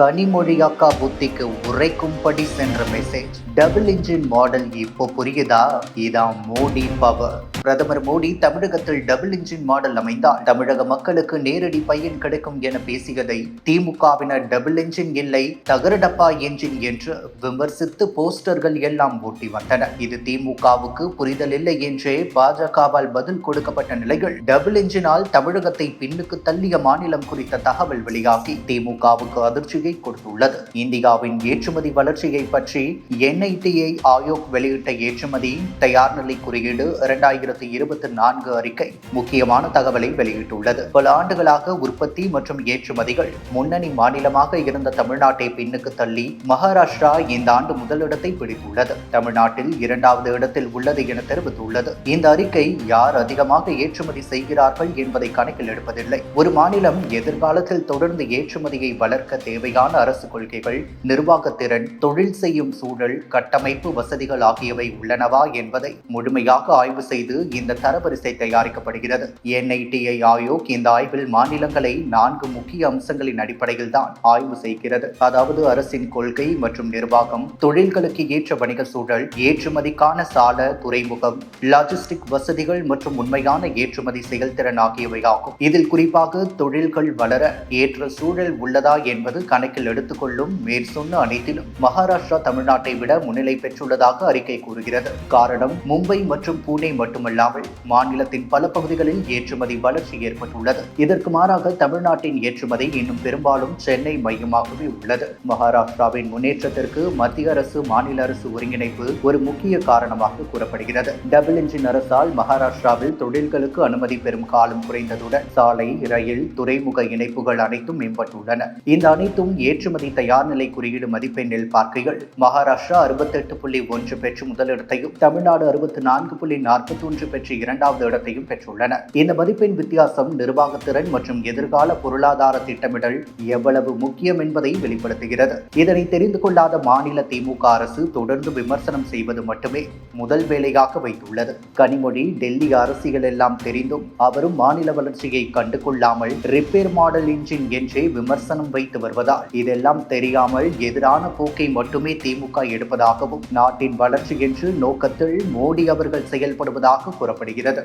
கனிமொழி அக்கா புத்திக்கு உரைக்கும்படி சென்ற மெசேஜ் டபுள் இன்ஜின் மாடல் இப்போ புரியுதா? இதான் மோடி பவர் பிரதமர் மோடி தமிழகத்தில் டபுள் இன்ஜின் மாடல் அமைந்தால் தமிழக மக்களுக்கு நேரடி பயன் கிடைக்கும் என பேசியதை திமுகவினர் டபுள் இன்ஜின் இல்லை தகரடப்பா என்ஜின் என்று விமர்சித்து போஸ்டர்கள் எல்லாம் ஓட்டி வந்தன. இது திமுகவுக்கு புரிதல் இல்லை என்றே பாஜகவால் பதில் கொடுக்கப்பட்ட நிலையில் டபுள் இன்ஜினால் தமிழகத்தை பின்னுக்கு தள்ளிய மாநிலம் குறித்த தகவல் வெளியாகி திமுகவுக்கு அதிர்ச்சியை கொடுத்துள்ளது. இந்தியாவின் ஏற்றுமதி வளர்ச்சியை பற்றி என்ஐடிஐ ஆயோக் வெளியிட்ட ஏற்றுமதி தயார் நிலை குறியீடு இரண்டாயிரத்தி இருபத்தி நான்கு அறிக்கை முக்கியமான தகவலை வெளியிட்டுள்ளது. பல ஆண்டுகளாக உற்பத்தி மற்றும் ஏற்றுமதிகள் முன்னணி மாநிலமாக இருந்த தமிழ்நாட்டை பின்னுக்கு தள்ளி மகாராஷ்டிரா இந்த ஆண்டு முதலிடத்தை பிடித்துள்ளது. தமிழ்நாட்டில் இரண்டாவது இடத்தில் உள்ளது என தெரிவித்துள்ளது. இந்த அறிக்கை யார் அதிகமாக ஏற்றுமதி செய்கிறார்கள் என்பதை கணக்கில் எடுப்பதில்லை. ஒரு மாநிலம் எதிர்காலத்தில் தொடர்ந்து ஏற்றுமதியை வளர்க்க தேவையான அரசு கொள்கைகள் நிர்வாகத்திறன் தொழில் செய்யும் சூழல் கட்டமைப்பு வசதிகள் ஆகியவை உள்ளனவா என்பதை முழுமையாக ஆய்வு செய்து இந்த தரவரிசை தயாரிக்கப்படுகிறது. என்ஐடிஐ ஆயோக் இந்த ஆய்வில் மாநிலங்களை நான்கு முக்கிய அம்சங்களின் அடிப்படையில் தான் ஆய்வு செய்கிறது. அதாவது அரசின் கொள்கை மற்றும் நிர்வாகம் தொழில்களுக்கு ஏற்ற வணிக சூழல் ஏற்றுமதிக்கான சால துறைமுகம் லாஜிஸ்டிக் வசதிகள் மற்றும் உண்மையான ஏற்றுமதி செயல்திறன் ஆகியவை ஆகும். இதில் குறிப்பாக தொழில்கள் வளர ஏற்ற சூழல் உள்ளதா என்பது கணக்கில் எடுத்துக்கொள்ளும் மேற்சொன்ன அனைத்திலும் மகாராஷ்டிரா தமிழ்நாட்டை விட முன்னிலை பெற்றுள்ளதாக அறிக்கை கூறுகிறது. காரணம் மும்பை மற்றும் பூனே மட்டுமல்லாமல் மாநிலத்தின் பல பகுதிகளில் ஏற்றுமதி வளர்ச்சி ஏற்பட்டுள்ளது. இதற்கு மாறாக தமிழ்நாட்டின் ஏற்றுமதி இன்னும் பெரும்பாலும் சென்னை மையமாகவே உள்ளது. மகாராஷ்டிராவின் முன்னேற்றத்திற்கு மத்திய அரசு மாநில அரசு ஒருங்கிணைப்பு ஒரு முக்கிய காரணமாக கூறப்படுகிறது. டபுள் இன்ஜின் அரசால் மகாராஷ்டிராவில் தொழில்களுக்கு அனுமதி பெறும் காலம் குறைந்ததுடன் சாலை ரயில் துறைமுக இணைப்புகள் அனைத்தும் மேம்பட்டுள்ளன. இந்த அனைத்தும் ஏற்றுமதி தயார் நிலை குறியீடு மதிப்பெண்ணில் பார்க்கையில் மகாராஷ்டிரா அறுபத்தெட்டு புள்ளி ஒன்று பெற்று முதலிடத்தையும் தமிழ்நாடு அறுபத்தி நான்கு புள்ளி நாற்பத்தி ஒன்று பெற்று இரண்டாவது இடத்தையும் பெற்றுள்ளன. இந்த மதிப்பெண் வித்தியாசம் நிர்வாகத்திறன் மற்றும் எதிர்கால பொருளாதார திட்டமிடல் எவ்வளவு முக்கியம் என்பதை வெளிப்படுத்துகிறது. இதனை தெரிந்து கொள்ளாத மாநில திமுக அரசு தொடர்ந்து விமர்சனம் செய்வது மட்டுமே முதல் வேலையாக வைத்துள்ளது. கனிமொழி டெல்லி அரசியல் எல்லாம் தெரிந்தும் அவரும் மாநில வளர்ச்சியை கண்டு கொள்ளாமல் ரிப்பேர் மாடல் இன்ஜின் என்றே விமர்சனம் வைத்து வருவதால் இதெல்லாம் தெரியாமல் எதிரான போக்கை மட்டுமே திமுக எடுப்பதாகவும் நாட்டின் வளர்ச்சி என்று நோக்கத்தில் மோடி அவர்கள் செயல்படுவதாக கூறப்படுகிறது.